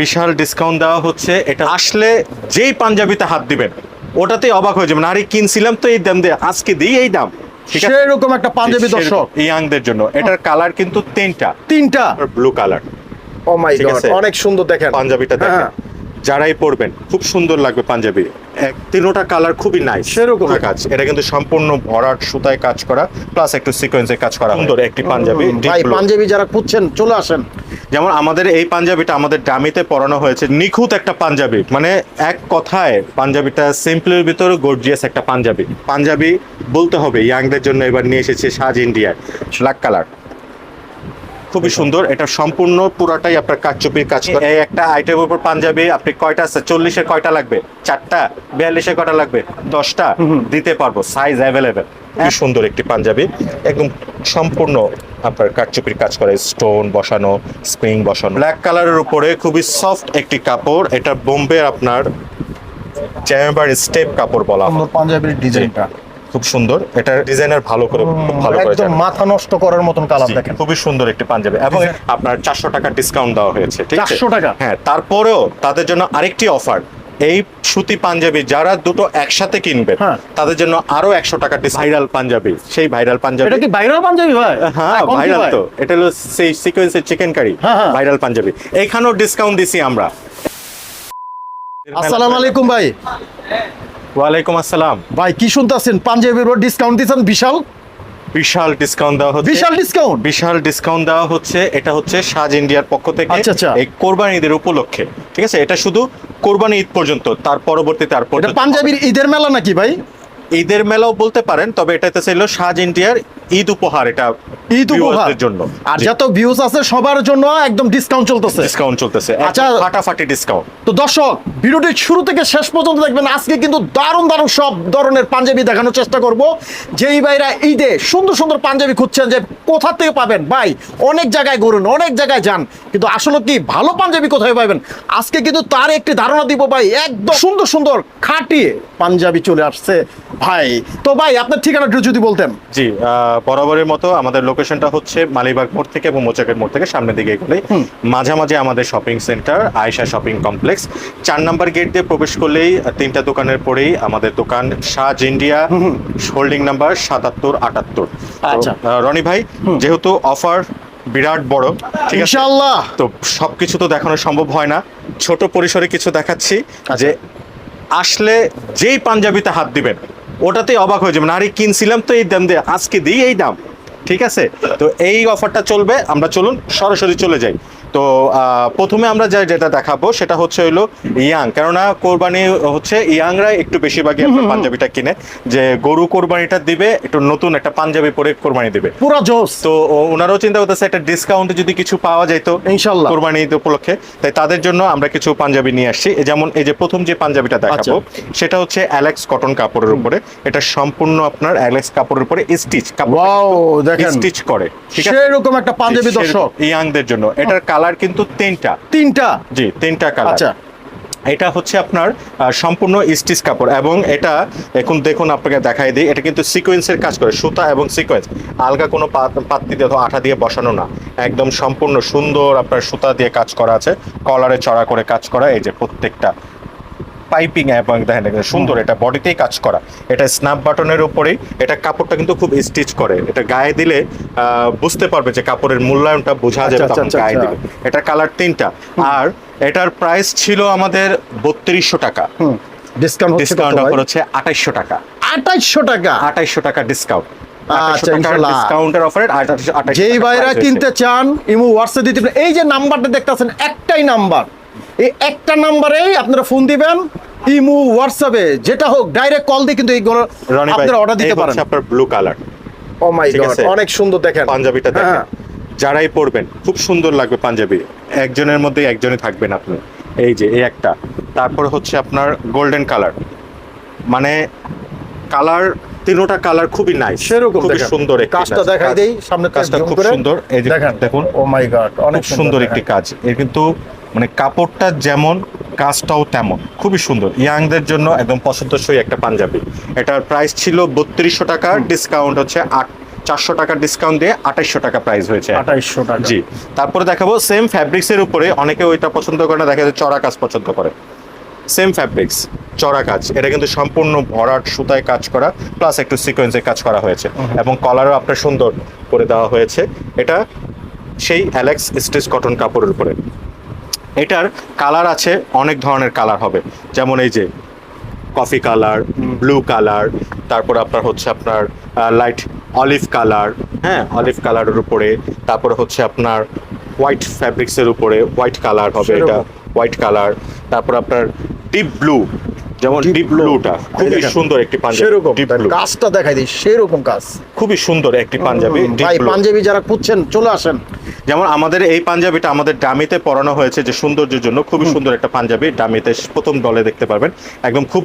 বিশাল discount দেওয়া হচ্ছে এটা আসলে যেই পাঞ্জাবিতে হাত দিবেন ওটাতেই অবাক হয়ে যাবেন আরে কিনছিলাম তো এই দাম দিয়ে আজকে দিই এই দাম। ঠিক আছে? সেরকম একটা পাঞ্জাবি দর্শক। ইয়াংদের জন্য। এটার কালার কিন্তু তিনটা। তিনটা। Blue colour oh my god অনেক সুন্দর দেখেন। পাঞ্জাবিটা দেখেন। হ্যাঁ। যারাই পরবেন খুব সুন্দর লাগবে পাঞ্জাবি। এক তিনোটা কালার খুবই নাইস সেরকম। কাজ এটা কিন্তু সম্পূর্ণ ভরাট সুতায় কাজ করা প্লাস একটু সিকোয়েন্সে কাজ করা সুন্দর একটি পাঞ্জাবি ভাই পাঞ্জাবি যারা খুঁজছেন চলে আসেন। যেমন আমাদের এই পাঞ্জাবিটা আমাদের ডামিতে পরানো হয়েছে নিখুঁত একটা পাঞ্জাবি। মানে এক কথায় পাঞ্জাবিটা সিম্পলের ভিতরে গর্জিয়াস একটা পাঞ্জাবি। পাঞ্জাবি বলতে হবে ইয়াংদের জন্য এবার নিয়ে এসেছে সাজ ইন্ডিয়ায় ব্ল্যাক কালার খুবই সুন্দর। এটা সম্পূর্ণ পুরাটাই আপনার কাচচুপির কাজ করে। এই একটা আইটেমের উপর পাঞ্জাবি আপনি কয়টা আছে? চল্লিশের কয়টা লাগবে? চারটা? বিয়াল্লিশের কয়টা লাগবে? দশটা? দিতে পারব। সাইজ অ্যাভেলেবেল খুবই সুন্দর একটি পাঞ্জাবি। একদম সম্পূর্ণ আপনার কাঠচুপির কাজ করে। স্টোন বসানো স্প্রিং বসানো। ব্ল্যাক কালারের উপরে খুবই সফট একটি কাপড়। এটা বোম্বে আপনার জ্যামেবার স্টেপ কাপড় বলা হয়। পাঞ্জাবির ডিজাইনটা। খুব সুন্দর। এটা ডিজাইনার ভালো করে খুব ভালো করে একদম মাথা নষ্ট করার মতন কালার দেখেন। খুবই সুন্দর একটি পাঞ্জাবি। এবং আপনার চারশো টাকা ডিসকাউন্ট দেওয়া হয়েছে ঠিক আছে? 400 টাকা? হ্যাঁ তারপরেও তাদের জন্য আরেকটি অফার এই সুতি পাঞ্জাবি যারা দুটো একসাথে কিনবে হ্যাঁ। তাদের জন্য আরও একশো টাকা ভাইরাল পাঞ্জাবি। সেই ভাইরাল পাঞ্জাবি এটা কি ভাইরাল পাঞ্জাবি ভাই? হ্যাঁ ভাইরাল তো। এটা হলো সেই সিকোয়েন্সের চিকেন কারি। ভাইরাল পাঞ্জাবি। এখানেও ডিসকাউন্ট দিছি আমরা। আসসালামু আলাইকুম ভাই। ওয়ালাইকুম আসসালাম। ভাই কি শুনতেছেন? পাঞ্জাবির উপর ডিসকাউন্ট দিচ্ছেন বিশাল? বিশাল ডিসকাউন্ট দেওয়া হচ্ছে। বিশাল ডিসকাউন্ট বিশাল ডিসকাউন্ট দেওয়া হচ্ছে। এটা হচ্ছে সাজ ইন্ডিয়ার পক্ষ থেকে আচ্ছা, আচ্ছা। এই কোরবানি ঈদের উপলক্ষে। ঠিক আছে? এটা শুধু কোরবানি ঈদ পর্যন্ত তার পরবর্তীতে আর এটা পাঞ্জাবির ঈদের মেলা নাকি ভাই? ঈদের মেলাও বলতে পারেন তবে এটাতে ছিল সাজ ইন্ডিয়ার ঈদ উপহার এটা ঈদ উপহার। জন্য। আর যত ভিউজ আছে সবার জন্য একদম ডিসকাউন্ট চলতেছে। ডিসকাউন্ট চলতেছে। আচ্ছা। ফাটাফাটি ডিসকাউন্ট তো দর্শক ভিডিওটি শুরু থেকে শেষ পর্যন্ত দেখবেন। আজকে কিন্তু দারুণ দারুণ সব ধরনের পাঞ্জাবি দেখানোর চেষ্টা করব। যেই ভাইরা ঈদে সুন্দর সুন্দর পাঞ্জাবি খুঁজছেন যে কোথা থেকে পাবেন? ভাই অনেক জায়গায় ঘুরুন অনেক জায়গায় যান। কিন্তু আসলে কি ভালো পাঞ্জাবি কোথায় পাবেন? আজকে কিন্তু তার একটি ধারণা দিব ভাই। একদম সুন্দর সুন্দর খাটিয়ে পাঞ্জাবি চলে আসছে ভাই। তো ভাই আপনার ঠিকানাটা যদি বলতেন। জি আহ, বরাবরের মতো আমাদের লোকেশনটা হচ্ছে মালিবাগ মোড় থেকে এবং মোচাকের মোড় থেকে সামনের দিকে এগুলোই। মাঝামাঝি আমাদের shopping centre Ayesha shopping complex চার নাম্বার গেট দিয়ে প্রবেশ করলেই তিনটা দোকানের পরেই আমাদের দোকান সাজ ইন্ডিয়া হোল্ডিং নাম্বার সাতাত্তর আটাত্তর। আচ্ছা। রনি ভাই যেহেতু অফার বিরাট বড় ঠিক আছে? তো সবকিছু তো দেখানো সম্ভব হয় না। ছোট পরিসরে কিছু দেখাচ্ছি আচ্ছা। যে আসলে যেই পাঞ্জাবিতে হাত দিবেন ওটাতেই অবাক হয়ে যাবেন আরে কিনছিলাম তো এই দাম দিয়ে, আজকে দিই এই দাম। ঠিক আছে? তো এই অফারটা চলবে, আমরা চলুন, সরাসরি চলে যাই। তো প্রথমে আমরা যা যেটা দেখাবো সেটা হচ্ছে হইল ইয়াং। কেননা কোরবানি হচ্ছে ইয়াংরা একটু বেশিরভাগই আপনার পাঞ্জাবিটা কিনে যে গরু কোরবানিটা দিবে একটু নতুন একটা পাঞ্জাবি পরে কোরবানি দিবে। পুরা জোস। তো ওনারাও চিন্তা করতেছে একটা ডিসকাউন্ট যদি কিছু পাওয়া যেত ইনশাল্লাহ। কোরবানি ঈদ উপলক্ষে। তাই তাদের জন্য আমরা কিছু পাঞ্জাবি নিয়ে আসছি। যেমন এই যে প্রথম যে পাঞ্জাবিটা দেখাবো সেটা হচ্ছে অ্যালেক্স কটন কাপড়ের উপরে। এটা সম্পূর্ণ আপনার অ্যালেক্স কাপড়ের উপরে স্টিচ কাপড় স্টিচ করে ঠিক আছে? সেরকম একটা পাঞ্জাবি দর্শক। ইয়াংদের জন্য। এটার কালার কিন্তু তিনটা। তিনটা? জি তিনটা কালার। আচ্ছা। এটা হচ্ছে আপনার সম্পূর্ণ স্টিচ কাপড় এবং এটা এখন দেখুন আপনাকে দেখাই দিই এটা কিন্তু সিকোয়েন্সের কাজ করে সুতা এবং সিকোয়েন্স আলগা কোনো পাত- পাত্তি দিয়ে আঠা দিয়ে বসানো না। একদম সম্পূর্ণ সুন্দর আপনার সুতা দিয়ে কাজ করা আছে কলারে চড়া করে কাজ করা এই যে প্রত্যেকটা। পাইপিং এবং দেখেন সুন্দর এটা বডিতেই কাজ করা। এটা স্ন্যাপ বাটনের উপরেই এটা কাপড়টা কিন্তু খুব স্টিচ করে। এটা গায়ে দিলে বুঝতে পারবে যে কাপড়ের মূল্যায়নটা বোঝা যাবে আচ্ছা, তখন আচ্ছা, গায়ে আচ্ছা। দিলে। এটা কালার তিনটা। আর এটার প্রাইস ছিল আমাদের বত্রিশশো টাকা। ডিসকাউন্ট হচ্ছে ডিসকাউন্ট অফার হচ্ছে আঠাইশশো টাকা। আঠাইশশো টাকা? আঠাইশশো টাকা ডিসকাউন্ট আচ্ছা, ইনশাল্লাহ। ডিসকাউন্টের অফারে যেই ভাইরা কিনতে চান ইমু হোয়াটসঅ্যাপ দিতে এই যে নাম্বারটা দেখতেছেন একটাই নাম্বার এই একটা নাম্বারেই আপনারা ফোন দিবেন ইমু হোয়াটসঅ্যাপে যেটা হোক ডাইরেক্ট কল দিয়ে কিন্তু এইগুলো আপনারা অর্ডার দিতে পারেন। আপনার blue colour oh my god অনেক সুন্দর দেখেন। পাঞ্জাবিটা দেখেন। হ্যাঁ। যারাই পরবেন খুব সুন্দর লাগবে পাঞ্জাবি। একজনের মধ্যে একজনই থাকবেন আপনি। এই যে এই একটা। তারপর হচ্ছে আপনার গোল্ডেন কালার মানে কালার তিনোটা কালার খুবই নাইস সেরকম খুবই সুন্দর কাজটা দেখাই দেই সামনে কাজটা খুব সুন্দর এই যে দেখুন। ও মাই গড অনেক সুন্দর একটি কাজ। এর কিন্তু মানে কাপড়টা যেমন কাজটাও তেমন খুবই সুন্দর। ইয়াংদের জন্য একদম পছন্দসই একটা পাঞ্জাবি। এটার প্রাইস ছিল বত্রিশশো টাকা ডিসকাউন্ট হচ্ছে আট চারশো টাকা ডিসকাউন্ট দিয়ে আঠাইশশো টাকা প্রাইস হয়েছে। আঠাইশশো টাকা। জি তারপরে দেখাবো সেম ফ্যাব্রিক্সের উপরে অনেকে ওইটা পছন্দ করে না দেখা যায় চড়া কাজ পছন্দ করে। সেম ফ্যাব্রিক্স চড়া কাজ। এটা কিন্তু সম্পূর্ণ ভরাট সুতায় কাজ করা প্লাস একটু সিকোয়েন্সে কাজ করা হয়েছে। এবং কলারও আপনার সুন্দর করে দেওয়া হয়েছে। এটা সেই অ্যালেক্স স্টিচ কটন কাপড়ের উপরে। এটার কালার আছে অনেক ধরনের কালার হবে। যেমন এই যে কফি কালার ব্লু কালার তারপর আপনার হচ্ছে আপনার লাইট অলিভ কালার হ্যাঁ অলিভ কালারের উপরে। তারপরে হচ্ছে আপনার হোয়াইট ফ্যাব্রিক্সের উপরে হোয়াইট কালার হবে এটা হোয়াইট কালার তারপর আপনার ডিপ ব্লু যেমন ডিপ ব্লুটা খুবই সুন্দর একটি পাঞ্জাবি সেরকম কাজটা দেখাই দিই সেরকম কাজ। খুবই সুন্দর একটি পাঞ্জাবি ভাই পাঞ্জাবি যারা খুঁজছেন চলে আসেন। যেমন আমাদের এই পাঞ্জাবিটা আমাদের ডামিতে পরানো হয়েছে যে সৌন্দর্যের জন্য খুবই সুন্দর একটা পাঞ্জাবি ডামিতে প্রথম দলে দেখতে পারবেন। একদম খুব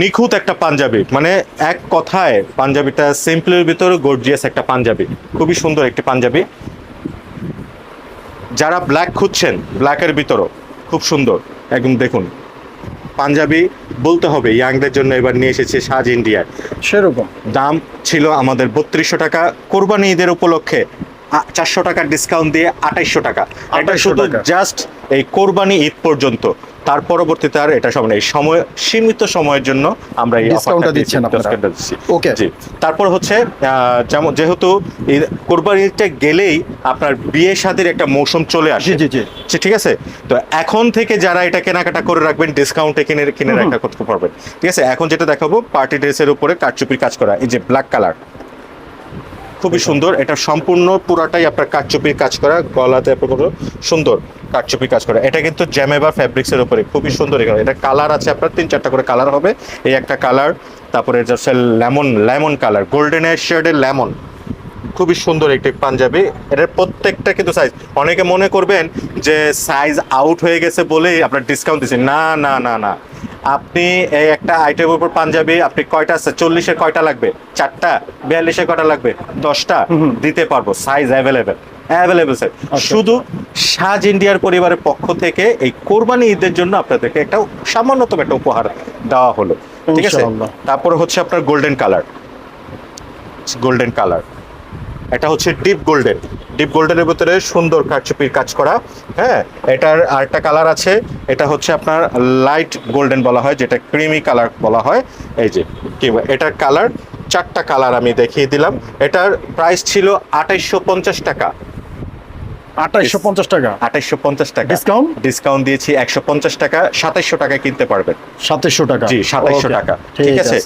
নিখুঁত একটা পাঞ্জাবি মানে এক কথায় পাঞ্জাবিটা সিম্পলের ভিতরে গর্জিয়াস একটা পাঞ্জাবি খুবই সুন্দর একটি পাঞ্জাবি। যারা ব্ল্যাক খুঁজছেন ব্ল্যাকের ভিতরও খুব সুন্দর একদম দেখুন। পাঞ্জাবি বলতে হবে ইয়াংদের জন্য এবার নিয়ে এসেছে সাজ ইন্ডিয়ায় সেরকম। দাম ছিল আমাদের বত্রিশশো টাকা। কোরবানি ঈদের উপলক্ষে চারশো টাকার ডিসকাউন্ট দিয়ে আঠাইশশো টাকা। এটা 2800 শুধু জাস্ট এই কোরবানি ঈদ পর্যন্ত। তার পরবর্তীতে আর এটা সব নেই সময় সীমিত সময়ের জন্য আমরা এই Discount-টা দিচ্ছেন আপনারা। Okay. জি। তারপর হচ্ছে যেমন যেহেতু ঈদ- কোরবানি গেলেই আপনার বিয়ে শাদির একটা মৌসুম চলে আসে। জি জি। জি ঠিক আছে? তো এখন থেকে যারা এটা কেনাকাটা করে রাখবেন ডিসকাউন্টে কিনে কিনে রাখা করতে পারবেন ঠিক আছে? এখন যেটা দেখাবো পার্টি ড্রেসের উপরে কারচুপির কাজ করা এই যে ব্ল্যাক কালার খুবই সুন্দর। এটা সম্পূর্ণ পুরাটাই আপনার কারচুপির কাজ করা গলাতে আপনার সুন্দর কারচুপির কাজ করা। এটা কিন্তু জ্যামেবা ফ্যাব্রিক্সের উপরে খুবই সুন্দর এখানে। এটা কালার আছে আপনার তিন চারটা করে কালার হবে। এই একটা কালার তারপরে হচ্ছে লেমন লেমন কালার গোল্ডেনের শেডের লেমন। খুবই সুন্দর একটি পাঞ্জাবি। এটার প্রত্যেকটা কিন্তু সাইজ অনেকে মনে করবেন যে সাইজ আউট হয়ে গেছে বলেই আপনার ডিসকাউন্ট দিচ্ছি না না না না। আপনি এই একটা আইটেমের উপর পাঞ্জাবি আপনি কয়টা আছে? চল্লিশের কয়টা লাগবে? চারটা? বিয়াল্লিশের কয়টা লাগবে? দশটা? দিতে পারব। সাইজ অ্যাভেলেবেল অ্যাভেলেবেল স্যার শুধু সাজ ইন্ডিয়ার পরিবারের পক্ষ থেকে এই কোরবানি ঈদের জন্য আপনাদেরকে একটা সামান্যতম একটা উপহার দেওয়া হলো। ঠিক আছে। তারপর হচ্ছে আপনার গোল্ডেন কালার গোল্ডেন কালার এটা হচ্ছে ডিপ গোল্ডেন ডিপ গোল্ডেনের ভিতরে সুন্দর কারচুপির কাজ করা হ্যাঁ? এটার আরেকটা কালার আছে, এটা হচ্ছে আপনার লাইট গোল্ডেন বলা হয়, যেটা ক্রিমি কালার বলা হয়। এই যে, কি এটার কালার চারটা কালার আমি দেখিয়ে দিলাম। এটার প্রাইস ছিল আঠাইশশো টাকা। পঞ্চাশ টাকা। পঞ্চাশ টাকা। Discount? ডিসকাউন্ট দিয়েছি একশো পঞ্চাশ টাকা সাতাইশশো টাকায় কিনতে পারবেন। সাতাইশশো টাকা। জি সাতাইশশো টাকা। ঠিক আছে।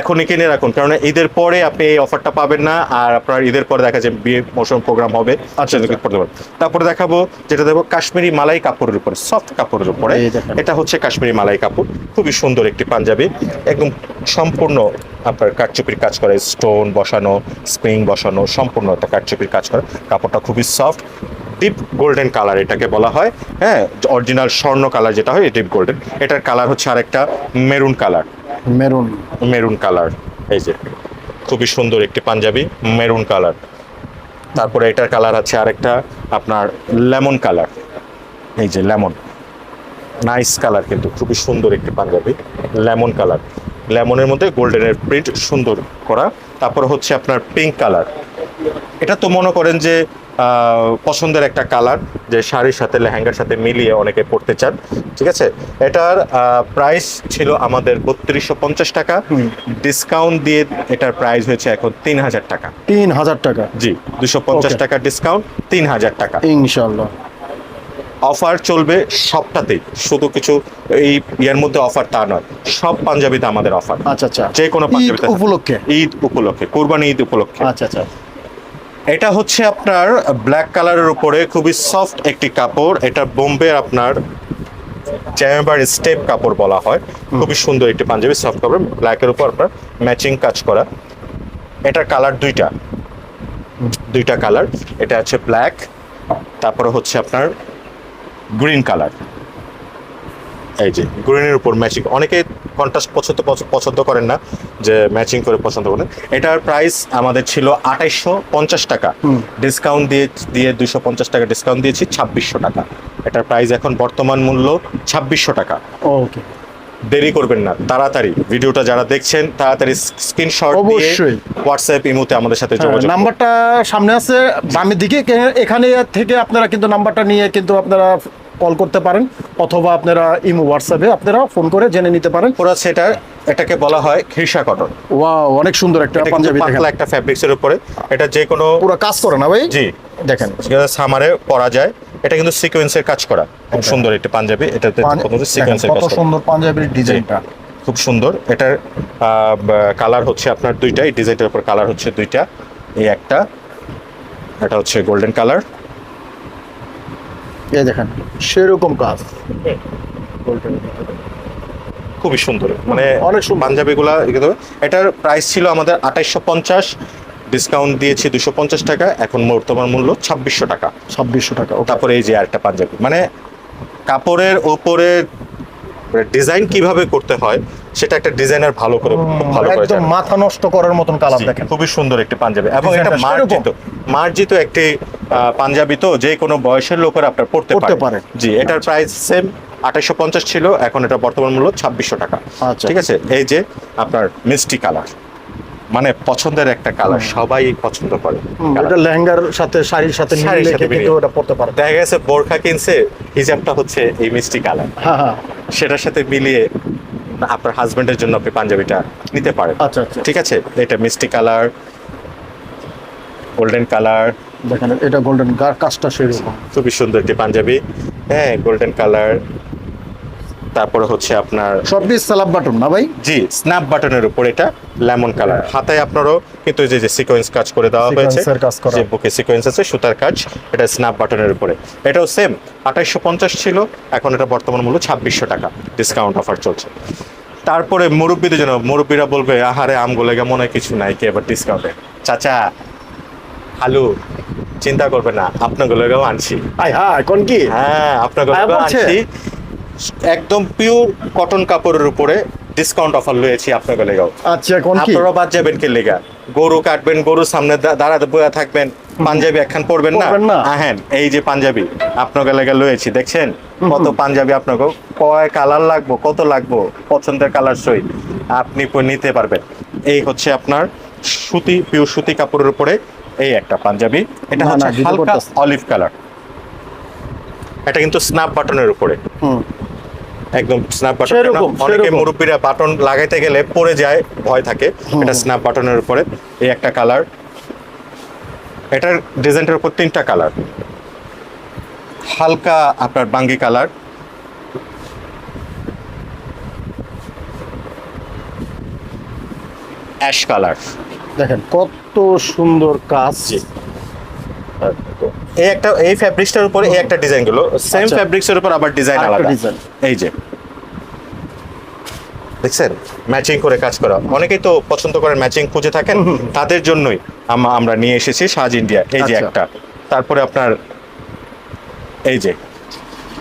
এখনই কিনে রাখুন কারণ ঈদের পরে আপনি এই অফারটা পাবেন না আর আপনার ঈদের পরে দেখা যায় বিয়ে মৌসুম প্রোগ্রাম হবে আচ্ছা, করতে পারবেন। তারপরে দেখাবো যেটা দেবো কাশ্মীরি মালাই কাপড়ের উপরে সফট কাপড়ের উপরে। এটা হচ্ছে কাশ্মীরি মালাই কাপড় খুবই সুন্দর একটি পাঞ্জাবি। একদম সম্পূর্ণ আপনার কারচুপির কাজ করে স্টোন বসানো স্প্রিং বসানো সম্পূর্ণ একটা কারচুপির কাজ করে। কাপড়টা খুবই সফট ডিপ গোল্ডেন কালার এটাকে বলা হয়। হ্যাঁ অরিজিনাল স্বর্ণ কালার যেটা হয় ডিপ গোল্ডেন। এটার কালার হচ্ছে আরেকটা maroon colour. Maroon. Maroon colour. এই যে খুবই সুন্দর একটি পাঞ্জাবি মেরুন কালার। তারপরে এটার কালার আছে আরেকটা আপনার লেমন কালার। এই যে লেমন। নাইস কালার কিন্তু খুবই সুন্দর একটি পাঞ্জাবি লেমন কালার। লেমনের মধ্যে গোল্ডেনের প্রিন্ট সুন্দর করা। তারপর হচ্ছে আপনার পিঙ্ক কালার। এটা তো মনে করেন যে পছন্দের একটা কালার যে শাড়ির সাথে লেহেঙ্গার সাথে মিলিয়ে অনেকে পড়তে চান ঠিক আছে? এটার প্রাইস ছিল আমাদের বত্রিশশো পঞ্চাশ টাকা। ডিসকাউন্ট দিয়ে এটার প্রাইস হয়েছে এখন তিন হাজার টাকা। তিন হাজার টাকা। জি দুশো পঞ্চাশ টাকা ডিসকাউন্ট তিন হাজার টাকা। ইনশাল্লাহ অফার চলবে সবটাতেই শুধু কিছু এই ইয়ার মধ্যে অফার তা নয় সব পাঞ্জাবিতে আমাদের অফার আচ্ছা আচ্ছা। যে কোনো পাঞ্জাবিতে। উপলক্ষে? ঈদ উপলক্ষে কোরবানি ঈদ উপলক্ষে। আচ্ছা আচ্ছা। এটা হচ্ছে আপনার ব্ল্যাক কালারের উপরে খুবই সফট একটি কাপড়। এটা বোম্বে আপনার জ্যামেবার স্টেপ কাপড় বলা হয়। খুবই সুন্দর একটি পাঞ্জাবি সফট কাপড়। ব্ল্যাকের উপর আপনার ম্যাচিং কাজ করা। এটার কালার দুইটা। দুইটা কালার এটা হচ্ছে ব্ল্যাক তারপরে হচ্ছে আপনার গ্রিন কালার এই যে গ্রিনের উপর ম্যাচিং অনেকে কন্ট্রাস্ট পছন্দ পছন্দ করেন না যে ম্যাচিং করে পছন্দ করেন। এটার প্রাইস আমাদের ছিল আঠাইশশো পঞ্চাশ টাকা। ডিসকাউন্ট দিয়ে দিয়ে দুশো পঞ্চাশ টাকা ডিসকাউন্ট দিয়েছি ছাব্বিশশো টাকা। এটার প্রাইস এখন বর্তমান মূল্য ছাব্বিশশো টাকা। ওকে দেরি করবেন না তাড়াতাড়ি। ভিডিওটা যারা দেখছেন তাড়াতাড়ি স্ক্রিনশট দিয়ে। হোয়াটসঅ্যাপ ইমোতে আমাদের সাথে হ্যাঁ, যোগাযোগ। নাম্বারটা সামনে আছে বামের দিকে এখানে থেকে আপনারা কিন্তু নাম্বারটা নিয়ে কিন্তু আপনারা কল করতে পারেন অথবা আপনারা ইমো হোয়াটসঅ্যাপে আপনারা ফোন করে জেনে নিতে পারেন। পুরো সেটা এটাকে বলা হয় খিরসা কটন। ওয়াও অনেক সুন্দর একটা পাঞ্জাবি দেখেন। পাতলা একটা ফ্যাব্রিক্সের উপরে। এটা যে কোনো পুরো কাজ করে না ভাই? জি। দেখেন। সামারে পরা যায়। এটা কিন্তু সিকোয়েন্সের কাজ করা। খুব সুন্দর একটা পাঞ্জাবি। এটাতে সিকোয়েন্সের কত কাজ করা। সুন্দর পাঞ্জাবির ডিজাইনটা। খুব সুন্দর। এটার কালার হচ্ছে আপনার দুইটা। এই ডিজাইনটার উপর কালার হচ্ছে দুইটা। এই একটা। এটা হচ্ছে গোল্ডেন কালার দেখেন সেরকম কাজ। খুবই সুন্দর। মানে অনেক। পাঞ্জাবিগুলা এটার প্রাইস ছিল আমাদের আঠাইশশো পঞ্চাশ ডিসকাউন্ট দিয়েছি দুশো পঞ্চাশ টাকা এখন বর্তমান মূল্য ছাব্বিশশো টাকা। ছাব্বিশশো টাকা তারপরে এই যে আরেকটা পাঞ্জাবি। মানে কাপড়ের ওপরে ডিজাইন কীভাবে করতে হয় সেটা একটা ডিজাইনার ভালো করে ভালো করে একদম মাথা নষ্ট করার মতন কালার দেখেন। খুবই সুন্দর একটি পাঞ্জাবি। এবং এটা মার্জিত। মার্জিত একটি পাঞ্জাবি তো যে কোনো বয়সের লোকের আপনার পড়তে পড়তে পারে। জি এটার প্রাইস সেম আঠাশশো পঞ্চাশ ছিল এখন এটা বর্তমান মূল্য ছাব্বিশশো টাকা। আচ্ছা। ঠিক আছে? এই যে আপনার মিষ্টি কালার মানে পছন্দের একটা কালার সবাই পছন্দ করে এটা লেহেঙ্গার সাথে শাড়ির সাথে সাথে কিন্তু ওটা পড়তে পারে। দেখা গেছে বোরখা কিনছে হিজাবটা হচ্ছে এই মিষ্টি কালার সেটার সাথে মিলিয়ে আপনার হাজবেন্ডের জন্য আপনি পাঞ্জাবিটা নিতে পারেন। আচ্ছা আচ্ছা। ঠিক আছে? এটা মিষ্টি কালার গোল্ডেন কালার দেখেন এটা গোল্ডেন কাজটা সেরকম। খুবই সুন্দর একটি পাঞ্জাবি। হ্যাঁ গোল্ডেন কালার তারপরে হচ্ছে আপনার সালাব বাটন না ভাই? জি স্ন্যাপ বাটনের উপর এটা লেমন কালার হাতায় আপনারও কিন্তু এই যে যে সিকোয়েন্স কাজ করে দেওয়া হয়েছে। যে বুকে সিকোয়েন্স আছে সুতার কাজ এটা স্ন্যাপ বাটনের উপরে। এটাও সেম আঠাইশশো পঞ্চাশ ছিল এখন এটা বর্তমান মূল্য ছাব্বিশশো টাকা ডিসকাউন্ট অফার চলছে। তারপরে মুরব্বীদের জন্য মুরব্বীরা বলবে আহারে আমগুলো মনে হয় কিছু নাই কি এবার ডিসকাউন্টে চাচা আলু চিন্তা করবে না আপনাগুলোকেও আনছি। আই হ্যাঁ কোন কি? হ্যাঁ আপনাকে বলছে। আনছি। একদম পিওর কটন কাপড়ের উপরে ডিসকাউন্ট অফার লয়েছি আপনাকে লেগাও আচ্ছা কোন কি? আপনারা বাদ যাবেন কে লেগা? গরু কাটবেন গরুর সামনে দাঁড়াতে বয়ে থাকবেন পাঞ্জাবি একখান পরবেন না। হ্যাঁ এই যে পাঞ্জাবি আপনাকে লেগা লয়েছি দেখছেন? কত পাঞ্জাবি আপনাকে কয় কালার লাগবো কত লাগবো পছন্দের কালার সই আপনি নিতে পারবেন। এই হচ্ছে আপনার সুতি পিওর সুতি কাপড়ের উপরে এই একটা পাঞ্জাবি। এটা হচ্ছে হালকা অলিভ কালার এটা কিন্তু স্ন্যাপ বাটনের উপরে। হুম। একদম স্ন্যাপ বাটন অনেকে। মুরব্বীরা বাটন লাগাইতে গেলে পড়ে যায় ভয় থাকে। এটা স্ন্যাপ বাটনের উপরে। এই একটা কালার এটার ডিজাইনটার উপর তিনটা কালার হালকা আপনার বাঙ্গি কালার অ্যাশ কালার দেখেন কত সুন্দর কাজ। এই একটা এই ফ্যাব্রিক্সটার উপরে এই একটা ডিজাইনগুলো সেম আচ্ছা। ফ্যাব্রিক্সের উপর আবার ডিজাইন আলাদা। এই যে। দেখছেন? ম্যাচিং করে কাজ করা। অনেকেই তো পছন্দ করেন ম্যাচিং খুঁজে থাকেন। তাদের জন্যই আমরা নিয়ে এসেছি সাজ ইন্ডিয়া। এই যে আচ্ছা। একটা। তারপরে আপনার এই যে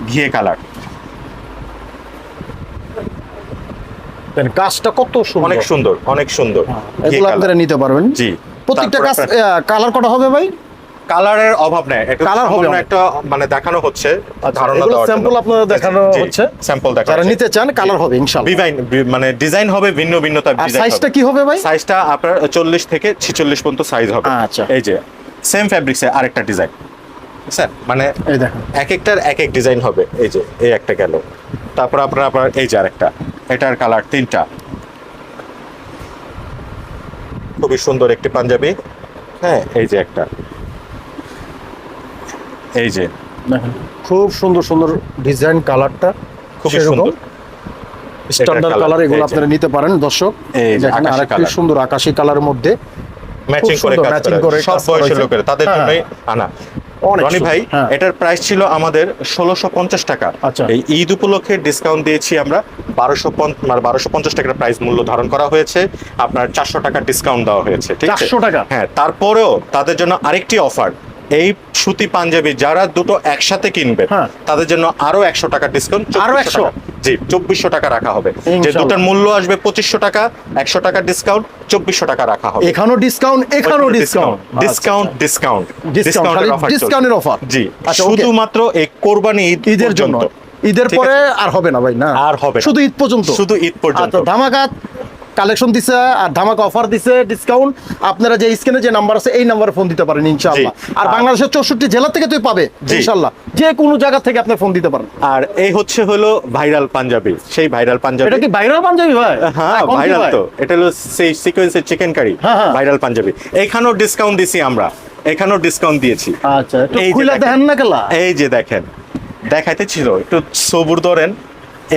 ঘিয়ে কালার। কাজটা কত সুন্দর। অনেক সুন্দর অনেক সুন্দর। এগুলো আপনারা নিতে পারবেন। জি। প্রত্যেকটা কাজ কালার কটা হবে ভাই? কালারের অভাব নেই। কালার হবে। একটা মানে দেখানো হচ্ছে আচ্ছা, ধারণা এগুলো স্যাম্পল আপনাদের দেখানো হচ্ছে? স্যাম্পল দেখা যারা নিতে চান কালার হবে ইনশাআল্লাহ ডিজাইন মানে ডিজাইন হবে ভিন্ন ভিন্নতা আর সাইজটা কি হবে ভাই? সাইজটা আপনার চল্লিশ থেকে ছিচল্লিশ পর্যন্ত সাইজ হবে। আচ্ছা। এই যে সেম ফ্যাব্রিক্সে আরেকটা ডিজাইন স্যার মানে এই দেখেন। এক একটার এক এক ডিজাইন হবে। এই যে এই একটা গেল। তারপর আপনার আপনার এই যে আরেকটা। এটার কালার তিনটা। খুবই সুন্দর একটি পাঞ্জাবি। হ্যাঁ এই যে একটা। এই যে। খুব সুন্দর সুন্দর ডিজাইন কালারটা। খুবই সুন্দর। স্ট্যান্ডার্ড কালার এগুলো আপনারা নিতে পারেন দর্শক। আকাশি আরেকটি সুন্দর আকাশী কালারের মধ্যে। ম্যাচিং করে ম্যাচিং করে সব বয়সের। লোকের তাদের হ্যাঁ, জন্যই আনা। রনি ভাই হ্যাঁ। এটার প্রাইস ছিল আমাদের ষোলোশো পঞ্চাশ টাকা আচ্ছা। এই ঈদ উপলক্ষে ডিসকাউন্ট দিয়েছি আমরা বারোশো মানে বারোশো পঞ্চাশ টাকার প্রাইস মূল্য ধারণ করা হয়েছে আপনার চারশো টাকা ডিসকাউন্ট দেওয়া হয়েছে ঠিক আছে টাকা? হ্যাঁ তারপরেও তাদের জন্য আরেকটি অফার এই সুতি পাঞ্জাবি যারা দুটো একসাথে কিনবে হ্যাঁ। তাদের জন্য আরও একশো টাকা ডিসকাউন্ট আরও 100? জি চব্বিশশো টাকা রাখা হবে। যে দুটার মূল্য আসবে পঁচিশশো টাকা একশো টাকা ডিসকাউন্ট চব্বিশশো টাকা রাখা হবে। এখানেও ডিসকাউন্ট এখানেও ডিসকাউন্ট ডিসকাউন্ট ডিসকাউন্ট ডিসকাউন্টের অফার জি আচ্ছা শুধুমাত্র এই কোরবানি ঈদ ঈদের জন্য। ঈদের পরে আর হবে না ভাই না। আর হবে শুধু ঈদ পর্যন্ত। শুধু ঈদ পর্যন্ত। আচ্ছা ধামাকা কালেকশন দিছে আর ধামাকা অফার দিছে ডিসকাউন্ট আপনারা যে স্ক্রিনে যে নাম্বার আছে এই নাম্বারে ফোন দিতে পারেন ইনশাআল্লাহ। আর বাংলাদেশের চৌষট্টি জেলা থেকে তুই পাবে ইনশাআল্লাহ। যে কোনো জায়গা থেকে আপনি ফোন দিতে পারেন। আর এই হচ্ছে হলো ভাইরাল পাঞ্জাবি। সেই ভাইরাল পাঞ্জাবি এটা কি ভাইরাল পাঞ্জাবি ভাই? হ্যাঁ ভাইরাল তো। এটা হলো সেই সিকোয়েন্সের চিকেন কারি। ভাইরাল পাঞ্জাবি। এখানেও ডিসকাউন্ট দিছি আমরা। এখানেও ডিসকাউন্ট দিয়েছি। আচ্ছা একটু এই যে খুলে দেখেন। না কেলা? এই যে দেখেন। দেখাইতে ছিল একটু সবুর ধরেন।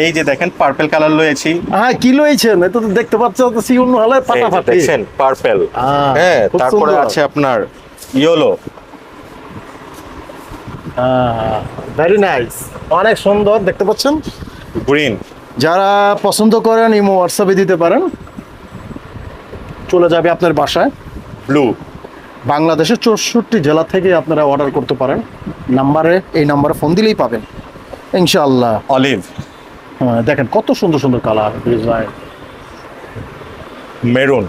এই যে দেখেন পার্পল কালার লয়েছি। হ্যাঁ কি লয়েছেন? এটা তো দেখতে পাচ্ছ তো সিউন হলে ফাটাফাটি। দেখছেন পার্পল হ্যাঁ তারপরে আছে আপনার ইয়েলো ভেরি নাইস অনেক সুন্দর দেখতে পাচ্ছেন? গ্রিন যারা পছন্দ করেন ইমো হোয়াটসঅ্যাপে দিতে পারেন। চলে যাবে আপনার বাসায়। ব্লু বাংলাদেশের চৌষট্টি জেলা থেকে আপনারা অর্ডার করতে পারেন। নাম্বারে এই নাম্বারে ফোন দিলেই পাবেন। ইনশাআল্লাহ। অলিভ দেখেন কত সুন্দর সুন্দর কালার ডিজাইন মেরুন।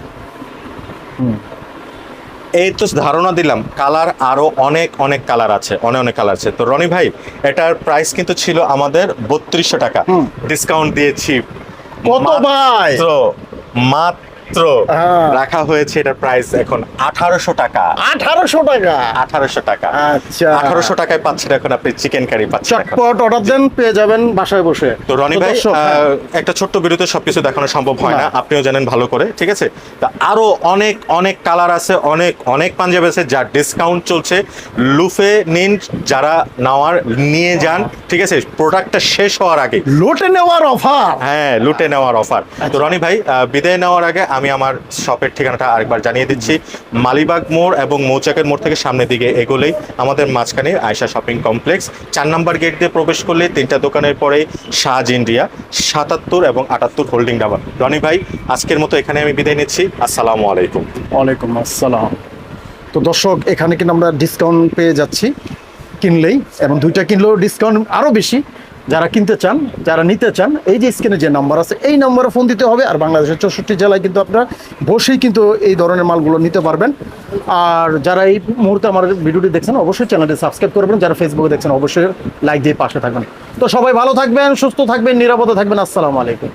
এই তো ধারণা দিলাম কালার আরও অনেক অনেক কালার আছে অনেক অনেক কালার আছে। তো রনি ভাই এটার প্রাইস কিন্তু ছিল আমাদের বত্রিশশো টাকা। ডিসকাউন্ট দিয়েছি। কত ভাই? মাত্র মাত্র হ্যাঁ। রাখা হয়েছে এটার প্রাইস এখন আঠারোশো টাকা। আঠারোশো টাকা? আঠারোশো টাকা। আচ্ছা। আঠারোশো টাকায় পাচ্ছেন এখন আপনি চিকেন কারি পাচ্ছেন চটপট অর্ডার দেন পেয়ে যাবেন বাসায় বসে। তো রনি ভাই হ্যাঁ। একটা ছোট্ট বিরতি সবকিছু দেখানো সম্ভব হয় না। আপনিও জানেন ভালো করে ঠিক আছে? তা আরও অনেক অনেক কালার আছে অনেক অনেক পাঞ্জাবি আছে যার ডিসকাউন্ট চলছে। লুফে নিন যারা নেওয়ার নিয়ে যান ঠিক আছে? প্রোডাক্টটা শেষ হওয়ার আগে। লুটে নেওয়ার অফার হ্যাঁ লুটে নেওয়ার অফার তো রনি ভাই বিদায় নেওয়ার আগে আমি আমার শপের ঠিকানাটা আরেকবার জানিয়ে দিচ্ছি। মালিবাগ মোড় এবং মৌচাকের মোড় থেকে সামনের দিকে এগোলেই আমাদের মাঝখানে আয়সা শপিং কমপ্লেক্স। চার নাম্বার গেট দিয়ে প্রবেশ করলে তিনটা দোকানের পরে সাজ ইন্ডিয়া, সাতাত্তর এবং আটাত্তর হোল্ডিং ডাবা রনি ভাই, আজকের মতো এখানে আমি বিদায় নিচ্ছি। আসসালামু আলাইকুম। ওয়ালাইকুম আসসালাম। তো দর্শক, এখানে কিন্তু আমরা ডিসকাউন্ট পেয়ে যাচ্ছি কিনলেই এবং দুইটা কিনলেও ডিসকাউন্ট আরও বেশি। যারা কিনতে চান, যারা নিতে চান, এই যে স্ক্রিনে যে নাম্বার আছে, এই নাম্বারে ফোন দিতে হবে আর বাংলাদেশের চৌষট্টি জেলায় কিন্তু আপনারা বসেই কিন্তু এই ধরনের মালগুলো নিতে পারবেন। আর যারা এই মুহূর্তে আমার ভিডিওটি দেখছেন, অবশ্যই চ্যানেলটি সাবস্ক্রাইব করবেন যারা ফেসবুকে দেখছেন, অবশ্যই লাইক দিয়ে পাশে থাকবেন। তো সবাই ভালো থাকবেন, সুস্থ থাকবেন, নিরাপদে থাকবেন। আসসালামু আলাইকুম।